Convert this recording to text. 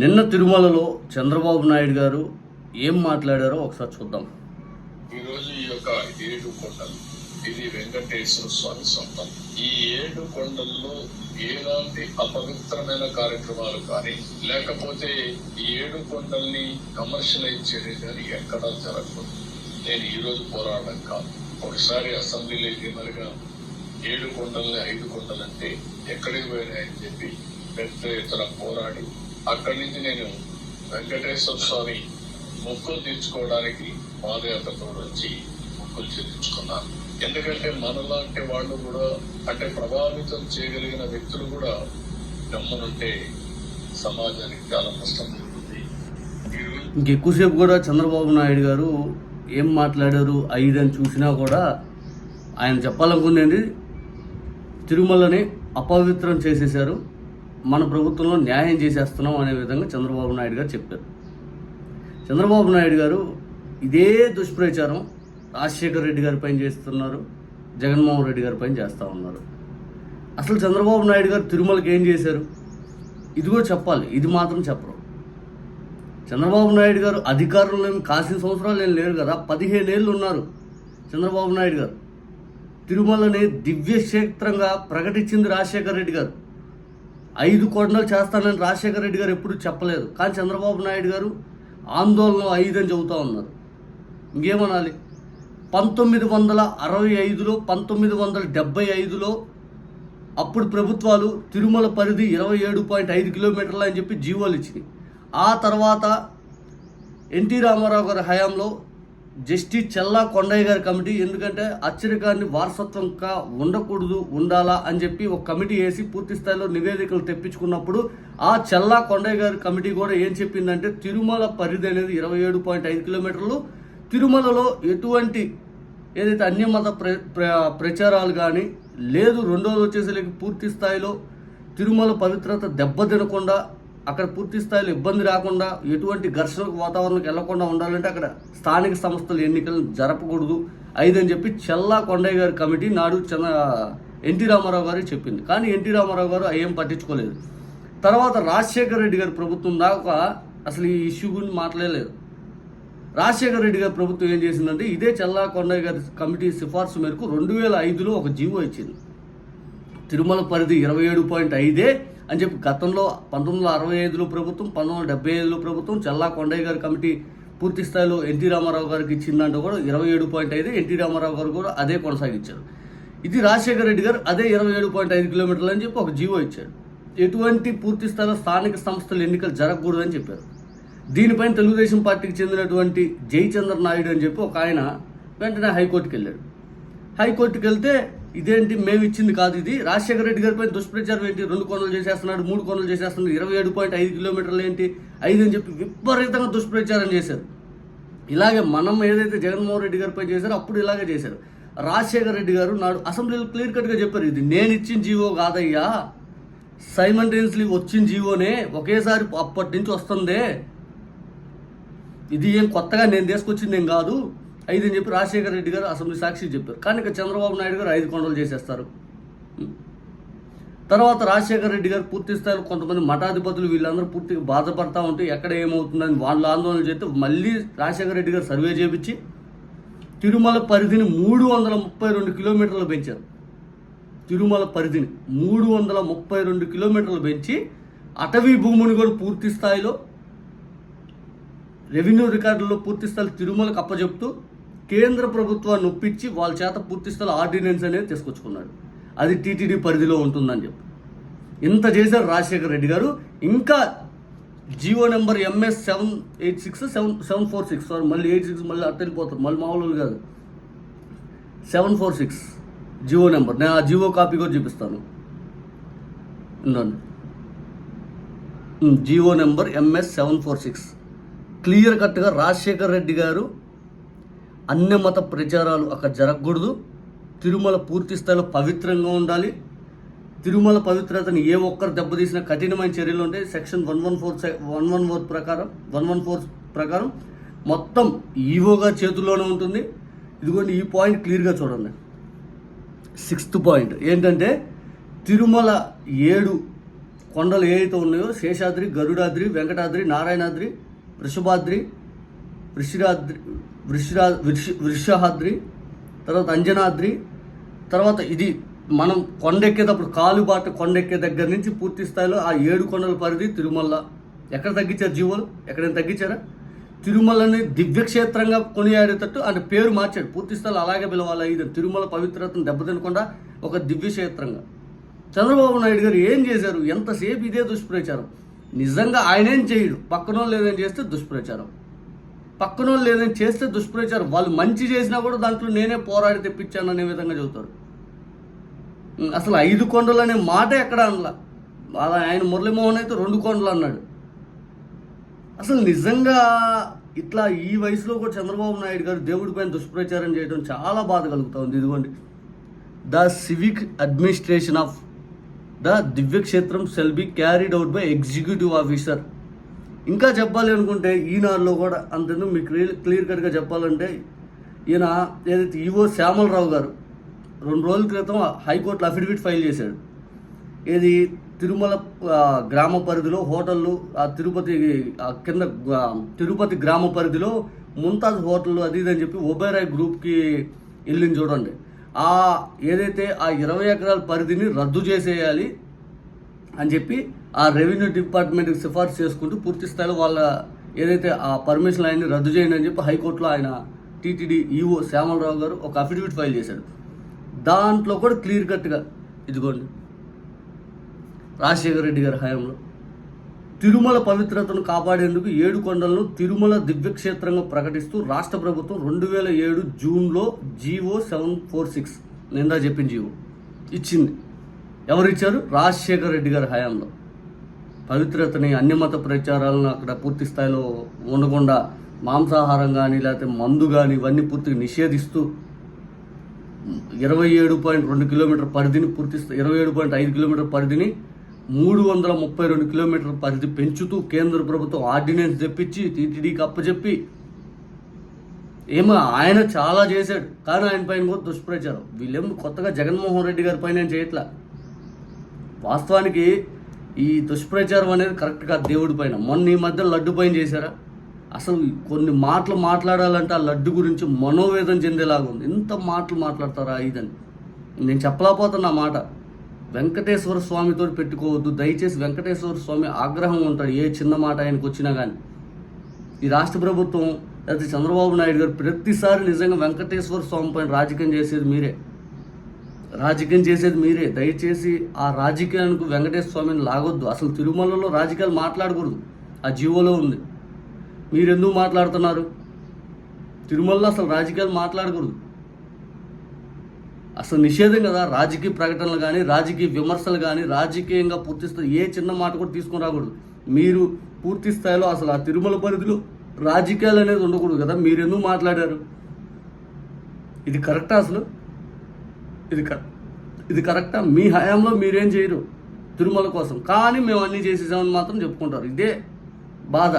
నిన్న తిరుమలలో చంద్రబాబు నాయుడు గారు ఏం మాట్లాడారో ఒకసారి చూద్దాం. ఈరోజు ఈ యొక్క ఏడు కొండలు ఇది వెంకటేశ్వర స్వామి సొంతం. ఈ ఏడు కొండల్లో ఏలాంటి అపవిత్రమైన కార్యక్రమాలు కానీ లేకపోతే ఈ ఏడు కొండల్ని కమర్షియలైజ్ చేయడం కానీ ఎక్కడా జరగదు. నేను ఈరోజు పోరాడడం కాదు. ఒకసారి అసెంబ్లీలో మరిగా ఏడు కొండల్ని ఐదు కొండలంటే ఎక్కడికి పోయినాయని చెప్పి పెద్ద ఎత్తున పోరాడి అక్కడి నుంచి నేను వెంకటేశ్వర స్వామి మొక్కులు తీర్చుకోవడానికి పాదయాత్రతో వచ్చి మొక్కులు చెల్లించుకున్నాను ఎందుకంటే మనలాంటి వాళ్ళు కూడా అంటే ప్రభావితం చేయగలిగిన వ్యక్తులు కూడా గమ్మనుంటే సమాజానికి చాలా నష్టం జరుగుతుంది. ఇంకెక్కువసేపు కూడా చంద్రబాబు నాయుడు గారు ఏం మాట్లాడారు ఐదని చూసినా కూడా ఆయన చెప్పాలనుకునేది తిరుమలని అపవిత్రం చేసేశారు. మన ప్రభుత్వంలో న్యాయం చేసేస్తున్నాం అనే విధంగా చంద్రబాబు నాయుడు గారు చెప్పారు. చంద్రబాబు నాయుడు గారు ఇదే దుష్ప్రచారం రాజశేఖర రెడ్డి గారి పైన చేస్తున్నారు జగన్మోహన్ రెడ్డి గారి పైన చేస్తూ ఉన్నారు. అసలు చంద్రబాబు నాయుడు గారు తిరుమలకి ఏం చేశారు? ఇదిగో చెప్పాలి ఇది మాత్రం చెప్పరు. చంద్రబాబు నాయుడు గారు అధికారంలో కాసిన సంవత్సరాలు ఏం లేరు కదా పదిహేను ఏళ్ళు ఉన్నారు చంద్రబాబు నాయుడు గారు. తిరుమలని దివ్యక్షేత్రంగా ప్రకటించింది రాజశేఖర రెడ్డి గారు. ఐదు కొండలు చేస్తానని రాజశేఖర రెడ్డి గారు ఎప్పుడు చెప్పలేదు. కానీ చంద్రబాబు నాయుడు గారు ఆందోళన ఐదు అని చెబుతూ ఉన్నారు. ఇంకేమనాలి? పంతొమ్మిది వందల అరవై ఐదులో పంతొమ్మిది వందల డెబ్బై ఐదులో అప్పుడు ప్రభుత్వాలు తిరుమల పరిధి ఇరవై ఏడు పాయింట్ ఐదు కిలోమీటర్లు అని చెప్పి జీవోలు ఇచ్చినాయి. ఆ తర్వాత ఎన్టీ రామారావు గారి హయాంలో జస్టిస్ చెల్లా కొండయ్య గారి కమిటీ ఎందుకంటే అచ్చరికాన్ని వారసత్వంగా ఉండకూడదు ఉండాలా అని చెప్పి ఒక కమిటీ వేసి పూర్తి స్థాయిలో నివేదికలు తెప్పించుకున్నప్పుడు ఆ చెల్లా కొండయ్య గారి కమిటీ కూడా ఏం చెప్పిందంటే తిరుమల పరిధి అనేది ఇరవై ఏడు పాయింట్ ఐదు కిలోమీటర్లు. తిరుమలలో ఎటువంటి ఏదైతే అన్యమత ప్ర ప్ర ప్రచారాలు కానీ లేదు రెండోది వచ్చేసరికి పూర్తి స్థాయిలో తిరుమల పవిత్రత దెబ్బతినకుండా అక్కడ పూర్తి స్థాయిలో ఇబ్బంది రాకుండా ఎటువంటి ఘర్షణ వాతావరణంకి వెళ్ళకుండా ఉండాలంటే అక్కడ స్థానిక సంస్థల ఎన్నికలు జరపకూడదు. ఐదు అని చెప్పి చెల్లా కొండయ్య గారి కమిటీ నాడు చిన్న ఎన్టీ రామారావు గారు చెప్పింది. కానీ ఎన్టీ రామారావు గారు ఏం పట్టించుకోలేదు. తర్వాత రాజశేఖర రెడ్డి గారి ప్రభుత్వం దాకా అసలు ఈ ఇష్యూ గురించి మాట్లాడలేదు. రాజశేఖర రెడ్డి గారి ప్రభుత్వం ఏం చేసిందంటే ఇదే చల్లా కొండయ్య గారి కమిటీ సిఫార్సు మేరకు రెండు వేల ఐదులో ఒక జీవో ఇచ్చింది. తిరుమల పరిధి ఇరవై ఏడు పాయింట్ ఐదే అని చెప్పి గతంలో పంతొమ్మిది వందల అరవై ఐదులో ప్రభుత్వం పంతొమ్మిది వందల డెబ్బై ఐదులో ప్రభుత్వం చల్లా కొండయ్య గారి కమిటీ పూర్తి స్థాయిలో ఎన్టీ రామారావు గారికి ఇచ్చిందంటే కూడా ఇరవై ఏడు పాయింట్ ఐదు ఎన్టీ రామారావు గారు కూడా అదే కొనసాగించారు. ఇది రాజశేఖర రెడ్డి గారు అదే ఇరవై ఏడు పాయింట్ ఐదు కిలోమీటర్లు అని చెప్పి ఒక జీవో ఇచ్చాడు ఎటువంటి పూర్తి స్థాయిలో స్థానిక సంస్థల ఎన్నికలు జరగకూడదని చెప్పారు. దీనిపైన తెలుగుదేశం పార్టీకి చెందినటువంటి జయచంద్ర నాయుడు అని చెప్పి ఒక ఆయన వెంటనే హైకోర్టుకి వెళ్ళాడు. హైకోర్టుకి వెళ్తే ఇదేంటి మేము ఇచ్చింది కాదు ఇది. రాజశేఖర రెడ్డి గారి పైన దుష్ప్రచారం ఏంటి? రెండు కొనలు చేసేస్తున్నాడు మూడు కొనలు చేసేస్తున్నాడు ఇరవై ఏడు పాయింట్ ఐదు కిలోమీటర్లు ఏంటి? ఐదు అని చెప్పి విపరీతంగా దుష్ప్రచారం చేశారు. ఇలాగే మనం ఏదైతే జగన్మోహన్ రెడ్డి గారిపై చేశారో అప్పుడు ఇలాగే చేశారు. రాజశేఖర రెడ్డి గారు నాడు అసెంబ్లీలో క్లియర్ కట్గా చెప్పారు ఇది. నేను ఇచ్చిన జీవో కాదయ్యా. సైమంటేనియస్లీ వచ్చిన జీవోనే ఒకేసారి అప్పటి నుంచి వస్తుందే. ఇది ఏం కొత్తగా నేను తీసుకొచ్చింది ఏం కాదు. ఐదు అని చెప్పి రాజశేఖర రెడ్డి గారు అసెంబ్లీ సాక్షి చెప్పారు. కానీ ఇక చంద్రబాబు నాయుడు గారు ఐదు కొండలు చేసేస్తారు. తర్వాత రాజశేఖర రెడ్డి గారు పూర్తి స్థాయిలో కొంతమంది మఠాధిపతులు వీళ్ళందరూ పూర్తిగా బాధపడతా ఉంటే ఎక్కడ ఏమవుతుందని వాళ్ళు ఆందోళన చేస్తే మళ్ళీ రాజశేఖర రెడ్డి గారు సర్వే చేపించి తిరుమల పరిధిని మూడు వందల ముప్పై రెండు కిలోమీటర్లు పెంచారు. తిరుమల పరిధిని మూడు వందల ముప్పై రెండు కిలోమీటర్లు పెంచి అటవీ భూముని కూడా పూర్తి స్థాయిలో రెవెన్యూ రికార్డుల్లో పూర్తి స్థాయిలో తిరుమలకు అప్పచెప్తూ కేంద్ర ప్రభుత్వాన్ని ఒప్పించి వాళ్ళ చేత పూర్తి స్థల ఆర్డినెన్స్ అనేది తీసుకొచ్చుకున్నాడు. అది టీటీడీ పరిధిలో ఉంటుందని చెప్పి. ఇంత చేశారు రాజశేఖర్ రెడ్డి గారు. ఇంకా Jio number MS seven eight six seven seven four six. Sorry మళ్ళీ ఎయిట్ సిక్స్ మళ్ళీ అట్ట వెళ్ళిపోతారు మళ్ళీ మామూలు కాదు. Seven four six Jio number. నేను ఆ జియో కాపీ కూడా చూపిస్తాను. Jio number MS seven four six. Clear కట్గా రాజశేఖర్ రెడ్డి గారు అన్ని మత ప్రచారాలు అక్కడ జరగకూడదు. తిరుమల పూర్తి స్థాయిలో పవిత్రంగా ఉండాలి. తిరుమల పవిత్రతని ఏ ఒక్కరు దెబ్బతీసిన కఠినమైన చర్యలు ఉంటాయి section one one four one one four ప్రకారం వన్ వన్ ఫోర్ ప్రకారం మొత్తం ఈవోగా చేతుల్లోనే ఉంటుంది. ఇదిగోండి ఈ పాయింట్ క్లియర్గా చూడండి. సిక్స్త్ పాయింట్ ఏంటంటే తిరుమల ఏడు కొండలు ఏవైతే ఉన్నాయో శేషాద్రి గరుడాద్రి వెంకటాద్రి నారాయణాద్రి వృషభాద్రి వృషిరాద్రి వృషరా వృష వృషహాద్రి తర్వాత అంజనాద్రి తర్వాత ఇది మనం కొండెక్కేటప్పుడు కాలుబాట కొండెక్కే దగ్గర నుంచి పూర్తి స్థాయిలో ఆ ఏడు కొండల పరిధి తిరుమల. ఎక్కడ తగ్గించారు జీవోలు? ఎక్కడైనా తగ్గించారా? తిరుమలని దివ్యక్షేత్రంగా కొనియాడేటట్టు ఆయన పేరు మార్చాడు. పూర్తి స్థాయిలో అలాగే పిలవాలి. ఇది తిరుమల పవిత్రతను దెబ్బతినకుండా ఒక దివ్యక్షేత్రంగా. చంద్రబాబు నాయుడు గారు ఏం చేశారు? ఎంతసేపు ఇదే దుష్ప్రచారం? నిజంగా ఆయనేం చేయడు? పక్కన వాళ్ళు చేస్తే దుష్ప్రచారం. పక్కన వాళ్ళు ఏదైనా చేస్తే దుష్ప్రచారం. వాళ్ళు మంచి చేసినా కూడా దాంట్లో నేనే పోరాడి తెప్పించాను అనే విధంగా చెబుతారు. అసలు ఐదు కొండలు అనే మాట ఎక్కడ అనలా? అలా ఆయన మురళీమోహన్ అయితే రెండు కొండలు అన్నాడు. అసలు నిజంగా ఇట్లా ఈ వయసులో కూడా చంద్రబాబు నాయుడు గారు దేవుడి పైన దుష్ప్రచారం చేయడం చాలా బాధ కలుగుతుంది ఇదిగోండి. The civic administration of the దివ్యక్షేత్రం shall be carried out by executive officer. ఇంకా చెప్పాలి అనుకుంటే ఈనాడులో కూడా అంతేందుకు మీకు క్లియర్ క్లియర్ కట్గా చెప్పాలంటే ఈయన ఏదైతే ఈవో శ్యామలరావు గారు రెండు రోజుల క్రితం హైకోర్టులో అఫిడవిట్ ఫైల్ చేశాడు. ఏది తిరుమల గ్రామ పరిధిలో హోటళ్ళు ఆ తిరుపతి ఆ కింద తిరుపతి గ్రామ పరిధిలో ముంతాజ్ హోటల్ అది ఇది అని చెప్పి ఒబేరాయ్ గ్రూప్కి వెళ్ళింది చూడండి. ఆ ఏదైతే ఆ ఇరవై ఎకరాల పరిధిని రద్దు చేసేయాలి అని చెప్పి ఆ రెవెన్యూ డిపార్ట్మెంట్కి సిఫార్సు చేసుకుంటూ పూర్తి స్థాయిలో వాళ్ళ ఏదైతే ఆ పర్మిషన్ ఆయన్ని రద్దు చేయండి అని చెప్పి హైకోర్టులో ఆయన టీటీడీ ఈఓ శ్యామలరావు గారు ఒక అఫిడవిట్ ఫైల్ చేశాడు. దాంట్లో కూడా క్లియర్ కట్గా ఇదిగోండి. రాజశేఖర రెడ్డి గారి హయాంలో తిరుమల పవిత్రతను కాపాడేందుకు ఏడు కొండలను తిరుమల దివ్యక్షేత్రంగా ప్రకటిస్తూ రాష్ట్ర ప్రభుత్వం రెండు వేల ఏడు జూన్లో జీవో సెవెన్ ఫోర్ సిక్స్ నిందా చెప్పిన జీవో ఇచ్చింది. ఎవరిచ్చారు? రాజశేఖర రెడ్డి గారి హయాంలో. పవిత్రతని అన్ని మత ప్రచారాలను అక్కడ పూర్తి స్థాయిలో ఉండకుండా మాంసాహారం కానీ లేకపోతే మందు కానీ ఇవన్నీ పూర్తిగా నిషేధిస్తూ ఇరవై ఏడు పాయింట్ రెండు కిలోమీటర్ పరిధిని పూర్తి ఇరవై ఏడు పాయింట్ ఐదు కిలోమీటర్ పరిధిని మూడు వందల ముప్పై రెండు కిలోమీటర్ పరిధి పెంచుతూ కేంద్ర ప్రభుత్వం ఆర్డినెన్స్ తెప్పించి టీటీడీకి అప్పచెప్పి ఏమో ఆయన చాలా చేశాడు. కానీ ఆయన పైన కూడా దుష్ప్రచారం. వీళ్ళేమో కొత్తగా జగన్మోహన్ రెడ్డి గారి పైన చేయట్లా? వాస్తవానికి ఈ దుష్ప్రచారం అనేది కరెక్ట్గా దేవుడి పైన. మొన్న ఈ మధ్య లడ్డు పైన చేశారా? అసలు కొన్ని మాటలు మాట్లాడాలంటే ఆ లడ్డు గురించి మనోవేదన చెందేలాగా ఉంది. ఇంత మాటలు మాట్లాడతారా ఇదని. నేను చెప్పలేకపోతున్నా ఆ మాట. వెంకటేశ్వర స్వామితో పెట్టుకోవద్దు. దయచేసి వెంకటేశ్వర స్వామి ఆగ్రహం ఉంటాడు. ఏ చిన్న మాట ఆయనకు వచ్చినా కానీ ఈ రాష్ట్ర ప్రభుత్వం లేకపోతే చంద్రబాబు నాయుడు గారు ప్రతిసారి నిజంగా వెంకటేశ్వర స్వామి పైన రాజకీయం చేసేది మీరే. రాజకీయం చేసేది మీరే. దయచేసి ఆ రాజకీయానికి వెంకటేశ్వర స్వామిని లాగొద్దు. అసలు తిరుమలలో రాజకీయాలు మాట్లాడకూడదు. ఆ జీవోలో ఉంది. మీరు ఎందుకు మాట్లాడుతున్నారు? తిరుమలలో అసలు రాజకీయాలు మాట్లాడకూడదు. అసలు నిషేధం కదా. రాజకీయ ప్రకటనలు కానీ రాజకీయ విమర్శలు కానీ రాజకీయంగా పూర్తిస్థాయి ఏ చిన్న మాట కూడా తీసుకొని రాకూడదు. మీరు పూర్తి స్థాయిలో అసలు ఆ తిరుమల పరిధిలో రాజకీయాలు అనేది ఉండకూడదు కదా. మీరు ఎందుకు మాట్లాడారు? ఇది కరెక్టా అసలు? ఇది ఇది కరెక్టా? మీ హయాంలో మీరేం చేయరు. తిరుమల కోసం. కానీ మేము అన్నీ చేసేసామని మాత్రం చెప్పుకుంటారు. ఇదే బాధ.